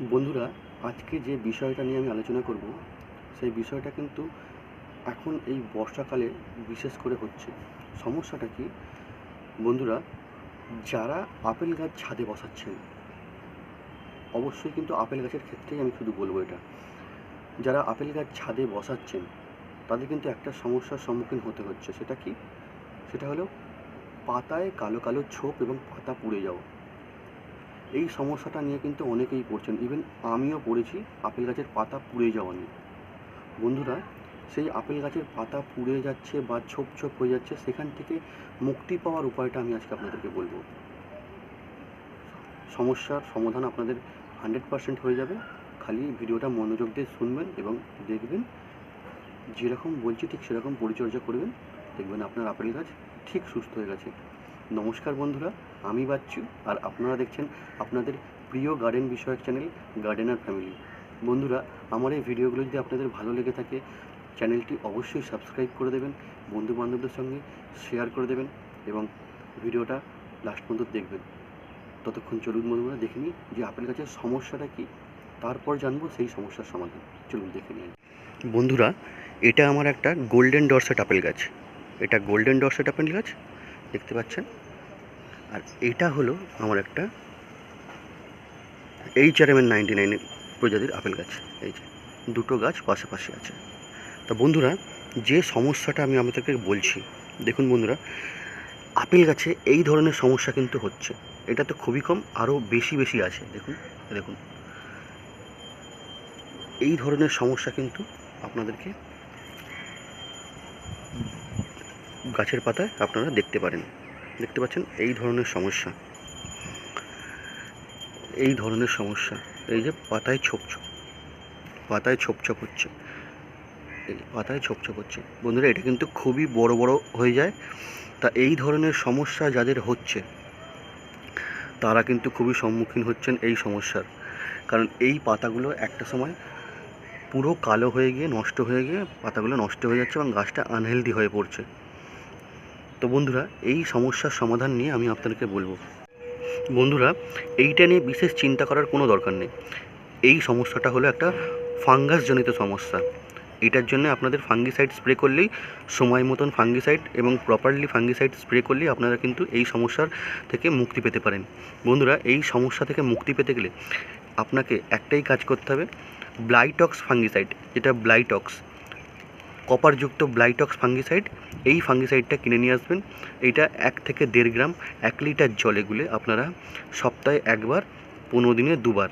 বন্ধুরা, আজকে যে বিষয়টা নিয়ে আমি আলোচনা করব, সেই বিষয়টা কিন্তু এখন এই বর্ষাকালে বিশেষ করে হচ্ছে। সমস্যাটা কি? বন্ধুরা, যারা আপেল গাছ ছাদে বসাচ্ছেন, অবশ্যই কিন্তু আপেল গাছের ক্ষেত্রেই আমি শুধু বলব এটা। যারা আপেল গাছ ছাদে বসাচ্ছেন, তাদের কিন্তু একটা সমস্যার সম্মুখীন হতে হচ্ছে। সেটা কি? সেটা হলো, পাতায় কালো কালো ছোপ এবং পাতা পুড়ে যাওয়া। এই সমস্যাটা নিয়ে কিন্তু অনেকেই পড়ছেন ইভেন আমিও পড়েছি আপেল গাছের পাতা পুড়ে যাওয়া নিয়ে। বন্ধুরা, সেই আপেল গাছের পাতা পুড়ে যাচ্ছে বা ছোপ ছোপ হয়ে যাচ্ছে, সেখান থেকে মুক্তি পাওয়ার উপায়টা আমি আজকে আপনাদেরকে বলব। সমস্যার সমাধান আপনাদের হান্ড্রেড পারসেন্ট হয়ে যাবে। খালি ভিডিওটা মনোযোগ দিয়ে শুনবেন এবং দেখবেন। যেরকম বলছি ঠিক সেরকম পরিচর্যা করবেন। দেখবেন আপনার আপেল গাছ ঠিক সুস্থ হয়ে গেছে। নমস্কার বন্ধুরা, আমি বাচ্চু আর আপনারা দেখছেন আপনাদের প্রিয় গার্ডেন বিষয়ক চ্যানেল গার্ডেনার ফ্যামিলি। বন্ধুরা, আমার এই ভিডিওগুলো যদি আপনাদের ভালো লেগে থাকে, চ্যানেলটি অবশ্যই সাবস্ক্রাইব করে দেবেন বন্ধু বান্ধবদের সঙ্গে শেয়ার করে দেবেন এবং ভিডিওটা লাস্ট পর্যন্ত দেখবেন। ততক্ষণ চলুন বন্ধুরা, দেখে নিই যে আপেল গাছের সমস্যাটা কী, তারপর জানব সেই সমস্যার সমাধান। চলুন দেখে নিই। বন্ধুরা, এটা আমার একটা গোল্ডেন ডরসেট আপেল গাছ। এটা গোল্ডেন ডরসেট আপেল গাছ? দেখতে পাচ্ছেন? আর এটা হলো আমার একটা H R M N ninety নাইনের প্রজাতির আপেল গাছ। এই যে, দুটো গাছ পাশাপাশি আছে। তা বন্ধুরা, যে সমস্যাটা আমি আপনাদেরকে বলছি, দেখুন বন্ধুরা, আপেল গাছে এই ধরনের সমস্যা কিন্তু হচ্ছে। এটা তো খুবই কম, আরও বেশি বেশি আছে। দেখুন দেখুন। এই ধরনের সমস্যা কিন্তু আপনাদেরকে গাছের পাতায় আপনারা দেখতে পারেন। দেখতে পাচ্ছেন এই ধরনের সমস্যা। এই ধরনের সমস্যা। এই যে পাতায় ছোপ ছোপ। পাতায় ছোপ ছোপ হচ্ছে। পাতায় ছোপ ছোপ হচ্ছে। বন্ধুরা, এটা কিন্তু খুবই বড় বড় হয়ে যায়। তা এই ধরনের সমস্যা যাদের হচ্ছে, তারা কিন্তু খুবই সম্মুখীন হচ্ছেন এই সমস্যার। কারণ এই পাতাগুলো একটা সময় পুরো কালো হয়ে গিয়ে, নষ্ট হয়ে গিয়ে, পাতাগুলো নষ্ট হয়ে যাচ্ছে এবং গাছটা আনহেলদি হয়ে পড়ছে। তো বন্ধুরা, এই সমস্যার সমাধান নিয়ে আমি আপনাদেরকে বলব। বন্ধুরা, এইটা নিয়ে বিশেষ চিন্তা করার কোনো দরকার নেই। এই সমস্যাটা হলো একটা ফাঙ্গাসজনিত সমস্যা। এটার জন্য আপনাদের ফাঙ্গিসাইড স্প্রে করলেই, সময় মতন ফাঙ্গিসাইড এবং প্রপারলি ফাঙ্গিসাইড স্প্রে করলেই আপনারা কিন্তু এই সমস্যার থেকে মুক্তি পেতে পারেন। বন্ধুরা, এই সমস্যা থেকে মুক্তি পেতে গেলে আপনাকে একটাই কাজ করতে হবে, ব্লাইটক্স ফাঙ্গিসাইড, যেটা ব্লাইটক্স। কপারযুক্ত ব্লাইটক্স ফাঙ্গিসাইড এই ফাঙ্গিসাইডটা কিনে নিয়ে আসবেন। এইটা এক থেকে দেড় গ্রাম, এক লিটার জলে গুলে আপনারা সপ্তাহে একবার, পনেরো দিনে দুবার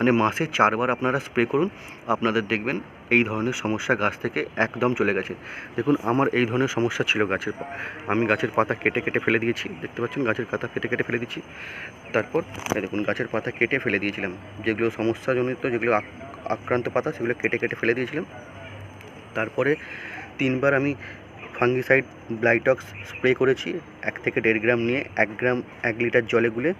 মানে মাসে চারবার আপনারা স্প্রে করুন। আপনাদের দেখবেন এই ধরনের সমস্যা গাছ থেকে একদম চলে গেছে। দেখুন, আমার এই ধরনের সমস্যা ছিল গাছের আমি গাছের পাতা কেটে কেটে ফেলে দিয়েছি, দেখতে পাচ্ছেন? গাছের পাতা কেটে কেটে ফেলে দিচ্ছি তারপর দেখুন, গাছের পাতা কেটে ফেলে দিয়েছিলাম। যেগুলো সমস্যাজনিত যেগুলো আক- আক্রান্ত পাতা, সেগুলো কেটে কেটে ফেলে দিয়েছিলাম। তারপরে তিনবার আমি ফাঙ্গিসাইড ব্লাইটক্স স্প্রে করেছি, এক থেকে দেড় গ্রাম নিয়ে এক গ্রাম, এক লিটার জলে গুলে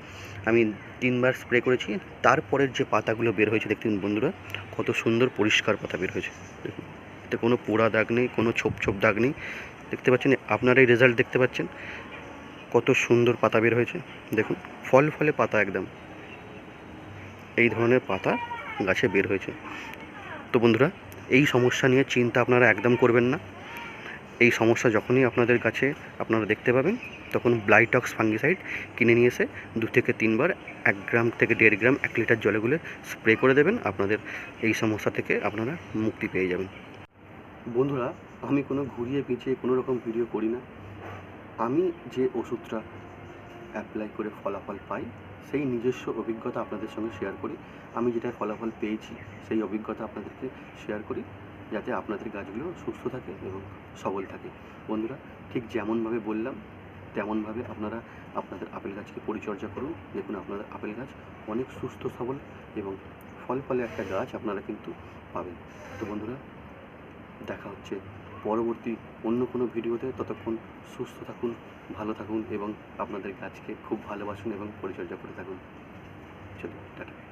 আমি তিনবার স্প্রে করেছি। তারপরের যে পাতাগুলো বের হয়েছে দেখতেন বন্ধুরা, কত সুন্দর পরিষ্কার পাতা বের হয়েছে। দেখুন, এতে কোনো পোড়া দাগ নেই, কোনো ছোপ ছোপ দাগ নেই। দেখতে পাচ্ছেন, আপনারা এই রেজাল্ট দেখতে পাচ্ছেন, কত সুন্দর পাতা বের হয়েছে। দেখুন, ফল ফলে পাতা একদম। এই ধরনের পাতা গাছে বের হয়েছে। তো বন্ধুরা এই সমস্যা নিয়ে চিন্তা আপনারা একদম করবেন না। এই সমস্যা যখনই আপনাদের কাছে আপনারা দেখতে পাবেন, তখন ব্লাইটক্স ফাঙ্গিসাইড কিনে নিয়ে এসে দু থেকে তিনবার এক গ্রাম থেকে দেড় গ্রাম এক লিটার জলে গুলে স্প্রে করে দেবেন, আপনাদের এই সমস্যা থেকে আপনারা মুক্তি পেয়ে যাবেন। বন্ধুরা, আমি কোনো ঘুরিয়ে পিছিয়ে কোনো রকম ভিডিও করি না। আমি যে ওষুধটা অ্যাপ্লাই করে ফলাফল পাই সেই নিজস্ব অভিজ্ঞতা আপনাদের সঙ্গে শেয়ার করি। আমি যেটা ফলাফল পেয়েছি, সেই অভিজ্ঞতা আপনাদেরকে শেয়ার করি, যাতে আপনাদের গাছগুলো সুস্থ থাকে এবং সবল থাকে। বন্ধুরা, ঠিক যেমনভাবে বললাম, তেমনভাবে আপনারা আপনাদের আপেল গাছকে পরিচর্যা করুন। দেখুন, আপনাদের আপেল গাছ অনেক সুস্থ, সবল এবং ফল ফলে একটা গাছ আপনারা কিন্তু পাবেন। তো বন্ধুরা, দেখা হচ্ছে পরবর্তী অন্য কোনো ভিডিওতে ততক্ষণ সুস্থ থাকুন, ভালো থাকুন এবং আপনাদের গাছকে খুব ভালোবাসুন এবং পরিচর্যা করে থাকুন। চলুন, টাটা।